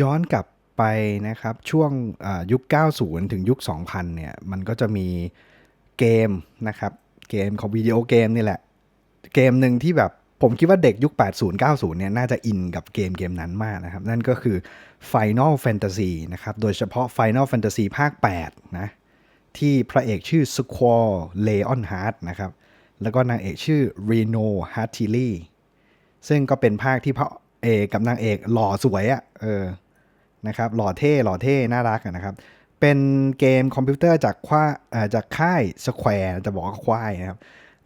ย้อนกลับไปนะครับช่วงยุค 90 ถึงยุค 2000 เนี่ยมันก็จะมีเกมนะครับเกมของวิดีโอเกมนี่แหละ เกมหนึ่งที่แบบผมคิดว่าเด็กยุค 80 90 เนี่ยน่าจะอินกับเกมเกมนั้นมากนะครับ นั่นก็คือ Final Fantasy นะครับ โดยเฉพาะ Final Fantasy ภาค 8 นะ ที่พระเอกชื่อ Squall Leonhard นะครับ แล้วก็นางเอกชื่อ Reno h a r t i l y ซึ่งก็เป็นภาคที่พระ เอกกับนางเอกหล่อสวยอะ่ะเออนะครับหล่อเท่หล่อเท่น่ารักนะครับ เป็นเกมคอมพิวเตอร์จากค่าอ่อจากค่าย Square จะบอกว่าควายนะครับ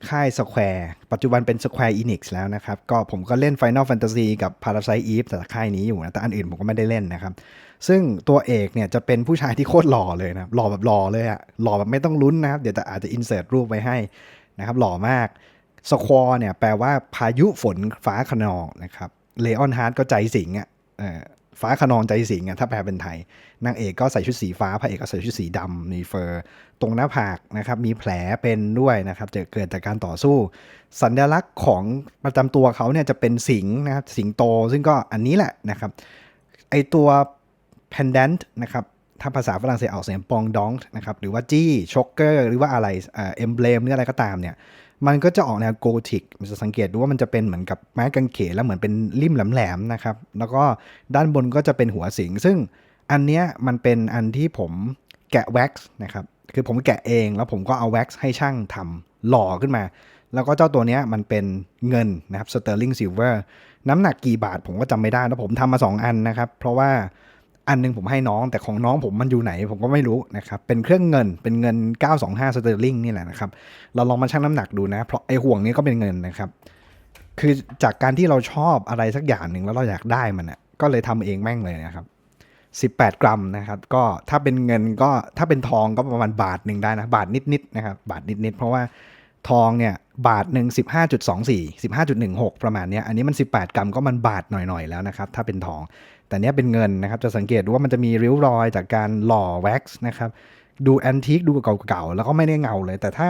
ค่าย Square ปัจจุบันเป็น Square Enix แล้วนะครับ ก็ผมก็เล่น Final Fantasy กับ Parasite Eve แต่ค่ายนี้อยู่นะ แต่อันอื่นผมก็ไม่ได้เล่นนะครับ ซึ่งตัวเอกเนี่ยจะเป็นผู้ชายที่โคตรหล่อเลยนะหล่อแบบหล่อเลยอะหล่อแบบไม่ต้องลุ้นนะครับ เดี๋ยวจะอาจจะ insert รูปไว้ให้นะครับ หล่อมากสควอเนี่ยแปลว่าพายุฝนฟ้าขนองนะครับ เลออนฮาร์ดก็ใจสิงอะฟ้าขนองใจสิงอะถ้าแปลเป็นไทย นางเอกก็ใส่ชุดสีฟ้าพระเอกก็ใส่ชุดสีดำมีเฟอร์ ตรงหน้าผากนะครับ มีแผลเป็นด้วยนะครับจะเกิดจากการต่อสู้ สัญลักษณ์ของประจำตัวเขาเนี่ยจะเป็นสิงนะครับสิงโต ซึ่งก็อันนี้แหละนะครับ ไอตัว pendant นะครับถ้าภาษาฝรั่งเศสออกเสียงปองดองนะครับหรือว่าจี้ช็อกเกอร์หรือว่าอะไรเอ่อ็มเบลมหรืออะไรก็ตามเนี่ย มันก็จะออกแนวโกธิกมันจะสังเกตดูว่ามันจะเป็นเหมือนกับไม้กางเขนแล้วเหมือนเป็นริมแหลมๆนะครับ แล้วก็ด้านบนก็จะเป็นหัวสิง ซึ่งอันเนี้ยมันเป็นอันที่ผมแกะแว็กซ์นะครับ คือผมแกะเองแล้วผมก็เอาแว็กซ์ให้ช่างทำหล่อขึ้นมา แล้วก็เจ้าตัวเนี้ยมันเป็นเงินนะครับสเตอร์ลิงซิลเวอร์น้ำหนักกี่บาทผมก็จำไม่ได้แล้วผมทำมา 2 อันนะครับ เพราะว่า อันหนึงผมให้น้องแต่ของน้องผมมันอยู่ไหนผมก็ไม่รู้นะครับ เป็นเครื่องเงินเป็นเงิน 925 สเตอร์ลิงนี่แหละนะครับ เราลองมาชั่งน้ำหนักดูนะ เพราะไอ้ห่วงนี้ก็เป็นเงินนะครับ คือจากการที่เราชอบอะไรสักอย่างหนึ่งแล้วเราอยากได้มันอะก็เลยทำเองแม่งเลยนะครับ18 กรัมนะครับ ก็ถ้าเป็นเงินก็ถ้าเป็นทองก็ประมาณบาทหนึ่งได้นะ บาทนิดๆนะครับ บาทนิดๆเพราะว่าทองเนี่ย บาทหนึ่ง15.24 15.16 ประมาณนี้อันนี้มัน 18 กรัมก็มันบาทหน่อยๆ แล้วนะครับ ถ้าเป็นทอง แต่เนี้ยเป็นเงินนะครับ จะสังเกตว่ามันจะมีริ้วรอยจากการหล่อแว็กซ์นะครับ ดูแอนทิคดูเก่าๆ แล้วก็ไม่ได้เงาเลย แต่ถ้า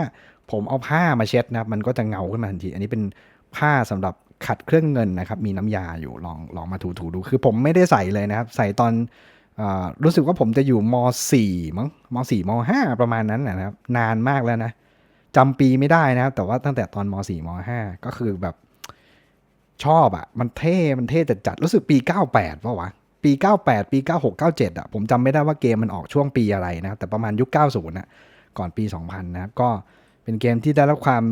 ผมเอาผ้ามาเช็ดนะครับมันก็จะเงาขึ้นมาทันที อันนี้เป็นผ้าสำหรับขัดเครื่องเงินนะครับ มีน้ำยาอยู่ลองลองมาถูๆดู คือผมไม่ได้ใส่เลยนะครับ ใส่ตอนอรู้สึกว่าผมจะอยู่ม .4 มั้งม .4 ม .5 ประมาณนั้นนะครับ นานมากแล้วนะ จำปีไม่ได้นะครับแต่ว่าตั้งแต่ตอนม .4 ม .5 ก็คือแบบชอบอะ่ะ มันเท่ มันเท่จัดจัดรู้สึกปี 98ป่าวะ ปี 98 ปี 96 97อะ ผมจำไม่ได้ว่าเกมมันออกช่วงปีอะไรนะครับแต่ประมาณยุค 90นะก่อนปี 2000 นะครับก็เป็นเกมที่ได้รับความ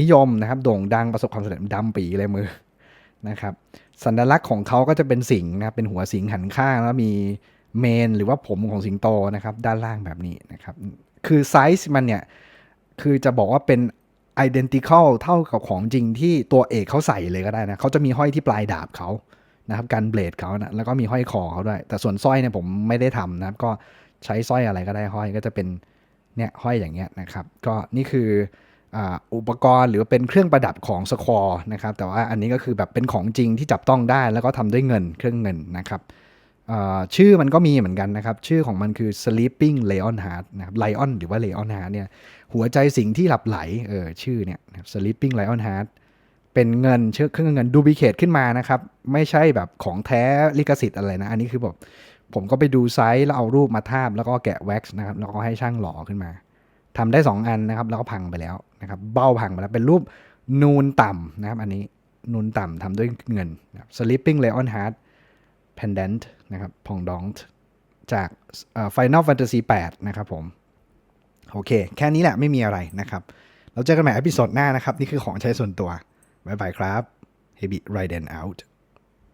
นิยมนะครับ โด่งดังประสบความสำเร็จดำปีเลยมือนะครับ สัญลักษณ์ของเขาก็จะเป็นสิงห์นะครับเป็นหัวสิงห์หันข้างแล้วมีเมนหรือว่าผมของสิงโตนะครับ ด้านล่างแบบนี้นะครับ คือไซส์มันเนี่ย คือจะบอกว่าเป็น identical เท่ากับของจริงที่ตัวเอกเขาใส่เลยก็ได้นะเขาจะมีห้อยที่ปลายดาบเขานะครับการเบลดเขานะแล้วก็มีห้อยคอเขาด้วย แต่ส่วนสร้อยเนี่ยผมไม่ได้ทำนะครับ ก็ใช้สร้อยอะไรก็ได้ห้อยก็จะเป็นเนี่ยห้อยอย่างเงี้ยนะครับ ก็นี่คืออุปกรณ์หรือเป็นเครื่องประดับของสควอนะครับ แต่ว่าอันนี้ก็คือแบบเป็นของจริงที่จับต้องได้แล้วก็ทำด้วยเงินเครื่องเงินนะครับ ชื่อมันก็มีเหมือนกันนะครับ ชื่อของมันคือ sleeping lion heart นะครับ lion หรือว่า lion heart เนี่ยหัวใจสิงที่หลับไหลเออชื่อเนี่ย sleeping lion heart เป็นเงินเชื่อเครื่องเงินดูบิเคทขึ้นมานะครับ ไม่ใช่แบบของแท้ลิขสิทธิ์อะไรนะ อันนี้คือแบบผมก็ไปดูไซส์ แล้วเอารูปมาทาบ แล้วก็แกะแว็กซ์นะครับ แล้วก็ให้ช่างหล่อขึ้นมาทำได้ 2 อันนะครับ แล้วก็พังไปแล้วนะครับ เบ้าพังไปแล้วเป็นรูปนูนต่ำนะครับ อันนี้นูนต่ำทำด้วยเงินนะ sleeping lion heart pendant นะครับพองดองจาก Final Fantasy 8 นะครับผม โอเค แค่นี้แหละไม่มีอะไรนะครับ เราเจอกันใหม่อพิโซดหน้านะครับ นี่คือของใช้ส่วนตัว บ๊ายบายครับ Heavy Raiden out